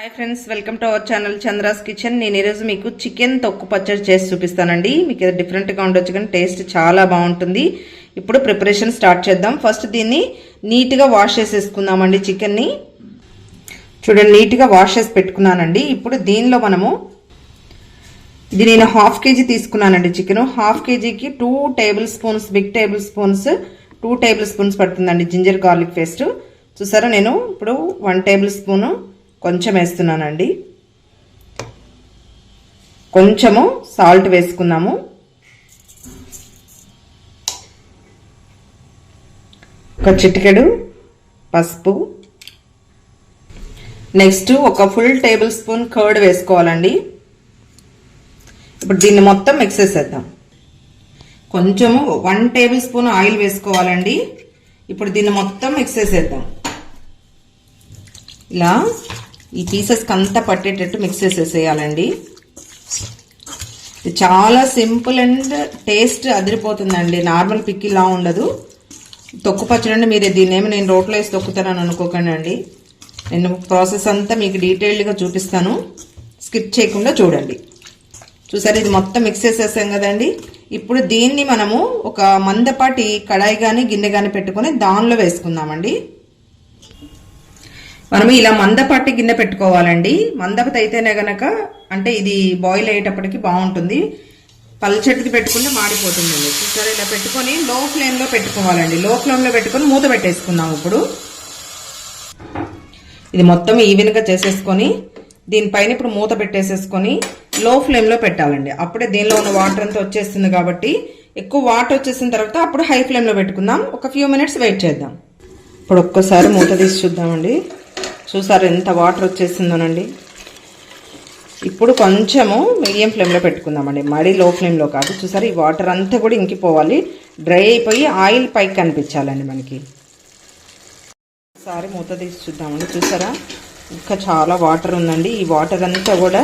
Hi friends welcome to our channel Chandra's kitchen నేను ఈరోజు మీకు చికెన్ తొక్కు పచ్చడి చేసి చూపిస్తానండి. మీకు ఇది డిఫరెంట్గా ఉండొచ్చు కానీ టేస్ట్ చాలా బాగుంటుంది. ఇప్పుడు ప్రిపరేషన్ స్టార్ట్ చేద్దాం. ఫస్ట్ దీన్ని నీట్గా వాష్ చేసేసుకుందామండి చికెన్ని చూడండి నీట్గా వాష్ చేసి పెట్టుకున్నానండి. ఇప్పుడు దీనిలో మనము ఇది నేను హాఫ్ కేజీ తీసుకున్నానండి చికెన్ హాఫ్ కేజీకి two tablespoons big tablespoons two tablespoons పడుతుందండి జింజర్ గార్లిక్ పేస్ట్ చూసారా నేను? ఇప్పుడు వన్ టేబుల్ స్పూను కొంచెం వేస్తున్నానండి. కొంచెము సాల్ట్ వేసుకున్నాము. ఒక చిటికెడు పసుపు. నెక్స్ట్ ఒక ఫుల్ టేబుల్ స్పూన్ కర్డ్ వేసుకోవాలండి. ఇప్పుడు దీన్ని మొత్తం మిక్స్ చేసేద్దాం. కొంచెము వన్ టేబుల్ స్పూన్ ఆయిల్ వేసుకోవాలండి. ఇప్పుడు దీన్ని మొత్తం మిక్స్ చేసేద్దాం. ఇలా ఈ పీసెస్కి అంతా పట్టేటట్టు మిక్స్ చేసేసేయాలండి. ఇది చాలా సింపుల్ అండ్ టేస్ట్ అదిరిపోతుందండి. నార్మల్ పిక్ ఇలా ఉండదు. తొక్కు పచ్చడండి మీరు దీన్ని నేను రోట్లో వేసి తొక్కుతానని అనుకోకండి అండి. నేను ప్రాసెస్ అంతా మీకు డీటెయిల్డ్గా చూపిస్తాను. స్కిప్ చేయకుండా చూడండి. చూసారు ఇది మొత్తం మిక్స్ చేసేసాం కదండి. ఇప్పుడు దీన్ని మనము ఒక మందపాటి కడాయి కానీ గిన్నె కానీ పెట్టుకొని దానిలో వేసుకుందామండి. మనం ఇలా మందపాటి గిన్నె పెట్టుకోవాలండి. మందపతి అయితేనే గనక అంటే ఇది బాయిల్ అయ్యేటప్పటికి బాగుంటుంది. పల్చటిది పెట్టుకుంటే మాడిపోతుంది చూసారా ఇలా పెట్టుకొని లో ఫ్లేమ్లో పెట్టుకోవాలండి లో ఫ్లేమ్లో పెట్టుకొని మూత పెట్టేసుకుందాం ఇప్పుడు. ఇది మొత్తం ఈవెన్గా చేసేసుకొని దీనిపైన ఇప్పుడు మూత పెట్టేసేసుకొని లో ఫ్లేమ్లో పెట్టాలండి. అప్పుడే దీనిలో ఉన్న వాటర్ అంతా వచ్చేస్తుంది కాబట్టి ఎక్కువ వాటర్ వచ్చేసిన తర్వాత అప్పుడు హై ఫ్లేమ్లో పెట్టుకుందాం. ఒక ఫ్యూ మినిట్స్ వెయిట్ చేద్దాం. ఇప్పుడు ఒక్కసారి మూత తీసి చూద్దామండి. చూసారు ఎంత వాటర్ వచ్చేసిందోనండి. ఇప్పుడు కొంచెము మీడియం ఫ్లేమ్లో పెట్టుకుందామండి. మరీ లో ఫ్లేమ్లో కాదు. చూసారు ఈ వాటర్ అంతా కూడా ఇంకిపోవాలి. డ్రై అయిపోయి ఆయిల్ పైకి కనిపించాలండి మనకి. ఒకసారి మూత తీసి చూద్దామండి. చూసారా ఇంకా చాలా వాటర్ ఉందండి. ఈ వాటర్ అంతా కూడా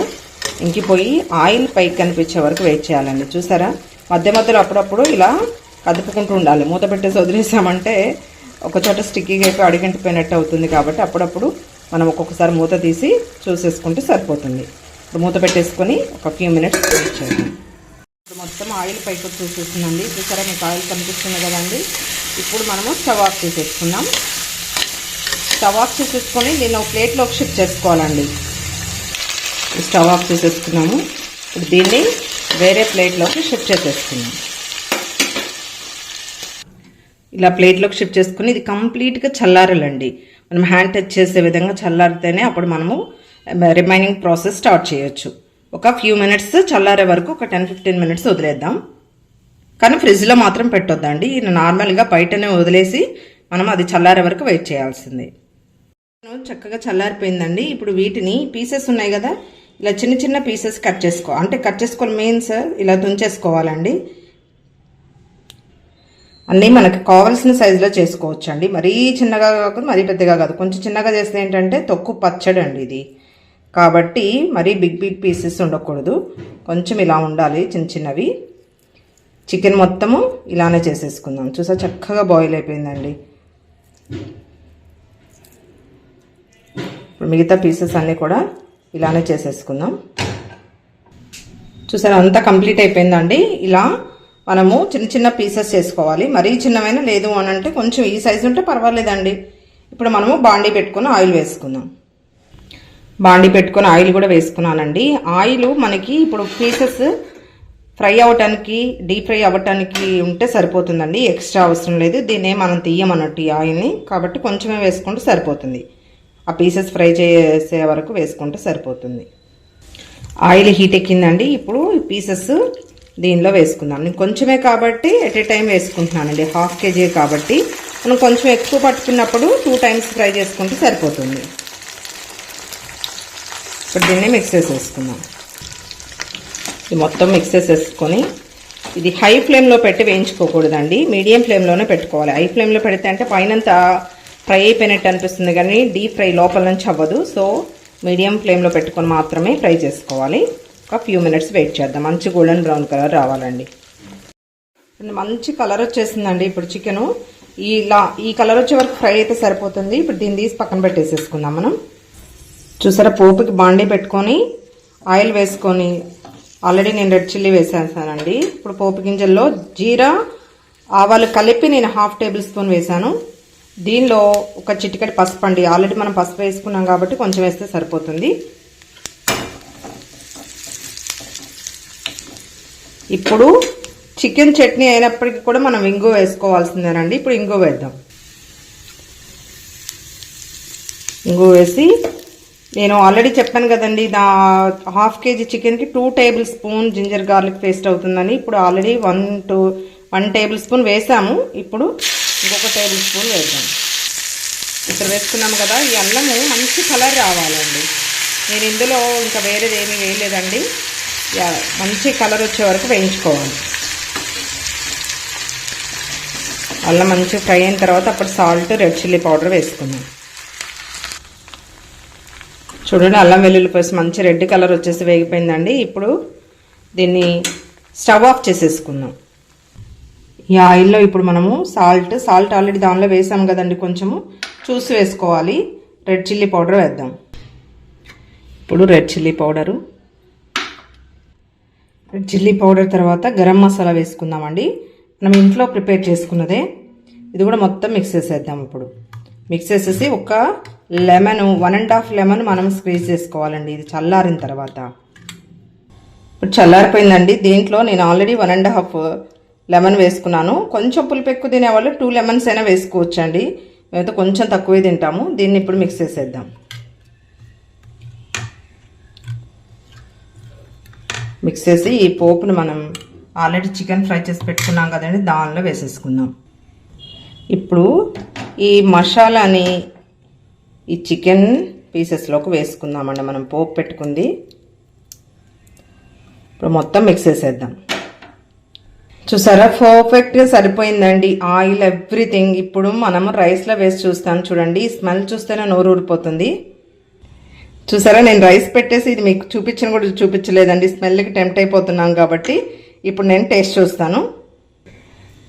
ఇంకిపోయి ఆయిల్ పైకి కనిపించే వరకు వెయిట్ చేయాలండి. చూసారా మధ్య మధ్యలో అప్పుడప్పుడు ఇలా కదుపుకుంటూ ఉండాలి. మూత పెట్టేసి వదిలేసామంటే ఒక చోట స్టిక్కీగా అయిపోయి అడిగంటిపోయినట్టు అవుతుంది కాబట్టి అప్పుడప్పుడు మనం ఒక్కొక్కసారి మూత తీసి చూసేసుకుంటే సరిపోతుంది. ఇప్పుడు మూత పెట్టేసుకొని ఒక ఫ్యూ మినిట్స్ వెయిట్ చేద్దాం. ఇప్పుడు మొత్తం ఆయిల్ పైకి చూసేస్తుందండి చూసారా మీకు ఆయిల్ కనిపిస్తుంది కదండి? ఇప్పుడు మనము స్టవ్ ఆఫ్ చేసేసుకున్నాం స్టవ్ ఆఫ్ చేసేసుకొని దీన్ని ఒక ప్లేట్లోకి షిఫ్ట్ చేసుకోవాలండి. స్టవ్ ఆఫ్ చేసేసుకున్నాము. ఇప్పుడు దీన్ని వేరే ప్లేట్లోకి షిఫ్ట్ చేసేసుకున్నాం ఇలా ప్లేట్లోకి షిఫ్ట్ చేసుకుని ఇది కంప్లీట్గా చల్లారాలండి. మనం హ్యాండ్ టచ్ చేసే విధంగా చల్లారితేనే అప్పుడు మనము రిమైనింగ్ ప్రాసెస్ స్టార్ట్ చేయొచ్చు. ఒక ఫ్యూ మినిట్స్ చల్లారే వరకు ఒక టెన్ ఫిఫ్టీన్ మినిట్స్ వదిలేద్దాం. కానీ ఫ్రిడ్జ్లో మాత్రం పెట్టొద్దండి. నార్మల్గా బయటనే వదిలేసి మనం అది చల్లారే వరకు వెయిట్ చేయాల్సిందే. చక్కగా చల్లారిపోయిందండి. ఇప్పుడు వీటిని పీసెస్ ఉన్నాయి కదా ఇలా చిన్న చిన్న పీసెస్ కట్ చేసుకో అంటే కట్ చేసుకోవాలి మీన్స్ ఇలా తుంచేసుకోవాలండి. అన్నీ మనకి కావాల్సిన సైజులో చేసుకోవచ్చు అండి మరీ చిన్నగా కాకుండా మరీ పెద్దగా కాదు. కొంచెం చిన్నగా చేస్తే ఏంటంటే తొక్కు పచ్చడి అండి ఇది. కాబట్టి మరీ బిగ్ బిగ్ పీసెస్ ఉండకూడదు. కొంచెం ఇలా ఉండాలి చిన్న చిన్నవి. చికెన్ మొత్తము ఇలానే చేసేసుకుందాం. చూసా చక్కగా బాయిల్ అయిపోయిందండి. ఇప్పుడు మిగతా పీసెస్ అన్నీ కూడా ఇలానే చేసేసుకుందాం. చూసారా అంతా కంప్లీట్ అయిపోయిందండి. ఇలా మనము చిన్న చిన్న పీసెస్ చేసుకోవాలి. మరీ చిన్నవైనా లేదు అని అంటే కొంచెం ఈ సైజు ఉంటే పర్వాలేదండి. ఇప్పుడు మనము బాండీ పెట్టుకుని ఆయిల్ వేసుకుందాం. బాండీ పెట్టుకుని ఆయిల్ కూడా వేసుకున్నానండి. ఆయిల్ మనకి ఇప్పుడు పీసెస్ ఫ్రై అవ్వటానికి డీప్ ఫ్రై అవ్వటానికి ఉంటే సరిపోతుందండి. ఎక్స్ట్రా అవసరం లేదు. దీన్నే మనం తీయమన్నట్టు ఈ ఆయిల్ని. కాబట్టి కొంచెమే వేసుకుంటే సరిపోతుంది. ఆ పీసెస్ ఫ్రై చేసే వరకు వేసుకుంటే సరిపోతుంది. ఆయిల్ హీట్ ఎక్కిందండి. ఇప్పుడు ఈ పీసెస్ దీనిలో వేసుకుందాం. నేను కొంచెమే కాబట్టి ఎట్ ఏ టైం వేసుకుంటున్నానండి. హాఫ్ కేజీ కాబట్టి మనం కొంచెం ఎక్కువ పట్టుకున్నప్పుడు టూ టైమ్స్ ఫ్రై చేసుకుంటే సరిపోతుంది. ఇప్పుడు దీన్ని మిక్స్ చేసేసుకుందాం. ఇది మొత్తం మిక్స్ చేసేసుకొని ఇది హై ఫ్లేమ్లో పెట్టి వేయించుకోకూడదండి. మీడియం ఫ్లేమ్లోనే పెట్టుకోవాలి. హై ఫ్లేమ్లో పెడితే అంటే పైనంతా ఫ్రై అయిపోయినట్టు అనిపిస్తుంది కానీ డీప్ ఫ్రై లోపల నుంచి అవ్వదు. సో మీడియం ఫ్లేమ్లో పెట్టుకొని మాత్రమే ఫ్రై చేసుకోవాలి. ఒక ఫ్యూ మినిట్స్ వెయిట్ చేద్దాం. మంచి గోల్డెన్ బ్రౌన్ కలర్ రావాలండి. మంచి కలర్ వచ్చేసిందండి ఇప్పుడు చికెను ఇలా ఈ కలర్ వచ్చే వరకు ఫ్రై అయితే సరిపోతుంది. ఇప్పుడు దీన్ని తీసి పక్కన పెట్టేసేసుకుందాం మనం. చూసారా పోపుకి బాండీ పెట్టుకొని ఆయిల్ వేసుకొని ఆల్రెడీ నేను రెడ్ చిల్లీ వేసేసానండి. ఇప్పుడు పోపు గింజల్లో జీరా ఆవాలు కలిపి నేను హాఫ్ టేబుల్ స్పూన్ వేసాను. దీనిలో ఒక చిటికటి పసుపు అండి. ఆల్రెడీ మనం పసుపు వేసుకున్నాం కాబట్టి కొంచెం వేస్తే సరిపోతుంది. ఇప్పుడు చికెన్ చట్నీ అయినప్పటికీ కూడా మనం ఇంగు వేసుకోవాల్సిందేనండి. ఇప్పుడు ఇంగు వేద్దాం. ఇంగు వేసి నేను ఆల్రెడీ చెప్పాను కదండి దా హాఫ్ కేజీ చికెన్కి two tablespoon ginger garlic paste అవుతుందని. ఇప్పుడు already one two one tablespoon వేసాము. ఇప్పుడు ఇంకొక టేబుల్ స్పూన్ వేద్దాం. ఇప్పుడు వేసుకున్నాము కదా ఈ అల్లము మంచి కలర్ రావాలండి. నేను ఇందులో ఇంకా వేరేది ఏమీ వేయలేదండి. మంచి కలర్ వచ్చే వరకు వేయించుకోవాలి. అల్లం మంచిగా ఫ్రై అయిన తర్వాత అప్పుడు సాల్ట్ రెడ్ చిల్లీ పౌడర్ వేసుకుందాం. చూడండి అల్లం వెల్లుల్లి పేస్ట్ మంచి రెడ్ కలర్ వచ్చేసి వేగిపోయిందండి. ఇప్పుడు దీన్ని స్టవ్ ఆఫ్ చేసేసుకుందాం. ఈ ఆయిల్లో ఇప్పుడు మనము సాల్ట్ సాల్ట్ ఆల్రెడీ దానిలో వేసాం కదండి కొంచెము. చూసి వేసుకోవాలి. రెడ్ చిల్లీ పౌడర్ వేద్దాం. ఇప్పుడు red chilli powder. Chilli powder తర్వాత గరం మసాలా వేసుకుందామండి. మనం ఇంట్లో ప్రిపేర్ చేసుకున్నదే. ఇది కూడా మొత్తం మిక్స్ చేసేద్దాం ఇప్పుడు. మిక్స్ చేసేసి ఒక lemon one and half lemon మనం స్క్వీజ్ చేసుకోవాలండి. ఇది చల్లారిన తర్వాత. ఇప్పుడు చల్లారిపోయిందండి. దీంట్లో నేను already one and half lemon వేసుకున్నాను. కొంచెం పులుపు ఎక్కువ తినేవాళ్ళు టూ లెమన్స్ అయినా వేసుకోవచ్చండి. మేమైతే కొంచెం తక్కువే తింటాము. దీన్ని ఇప్పుడు మిక్స్ చేసేద్దాం. మిక్స్ చేసి ఈ పోపును మనం ఆల్రెడీ చికెన్ ఫ్రై చేసి పెట్టుకున్నాం కదండి దానిలో వేసేసుకుందాం. ఇప్పుడు ఈ మసాలాని ఈ చికెన్ పీసెస్లోకి వేసుకుందామండి మనం పోపు పెట్టుకుంది. ఇప్పుడు మొత్తం మిక్స్ చేసేద్దాం. చూసారా పర్ఫెక్ట్గా సరిపోయిందండి. Oil everything. ఇప్పుడు మనం రైస్లో వేసి చూస్తాను చూడండి. స్మెల్ చూస్తేనే నోరు ఊరిపోతుంది చూసారా? నేను రైస్ పెట్టేసి ఇది మీకు చూపించిన కూడా చూపించలేదండి. స్మెల్కి టెంప్ట్ అయిపోతున్నాం కాబట్టి ఇప్పుడు నేను టేస్ట్ చూస్తాను.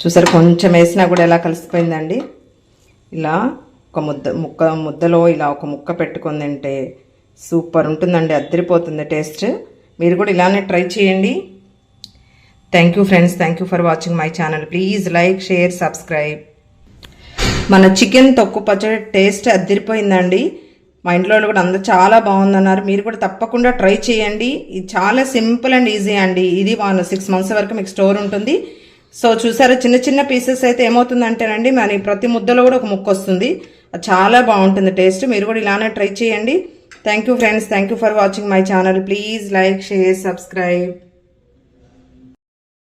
చూసారా? కొంచెం వేసినా కూడా ఎలా కలిసిపోయిందండి. ఇలా ఒక ముద్ద ముక్క ముద్దలో ఇలా ఒక ముక్క పెట్టుకొని తింటే సూపర్ ఉంటుందండి. అద్దరిపోతుంది టేస్ట్. మీరు కూడా ఇలానే ట్రై చేయండి. Thank you friends thank you for watching my channel please like share subscribe మన చికెన్ తొక్కు పచ్చడి టేస్ట్ అద్దరిపోయిందండి. మా ఇంట్లో వాళ్ళు కూడా అందరూ చాలా బాగుందన్నారు. మీరు కూడా తప్పకుండా ట్రై చేయండి. ఇది చాలా సింపుల్ అండ్ ఈజీ అండి. ఇది వన్ సిక్స్ మంత్స్ వరకు మీకు స్టోర్ ఉంటుంది. సో చూసారా చిన్న చిన్న పీసెస్ అయితే ఏమవుతుందంటేనండి మరి ప్రతి ముద్దలో కూడా ఒక ముక్క వస్తుంది. అది చాలా బాగుంటుంది టేస్ట్. మీరు కూడా ఇలానే ట్రై చేయండి. Thank you friends thank you for watching my channel please like share subscribe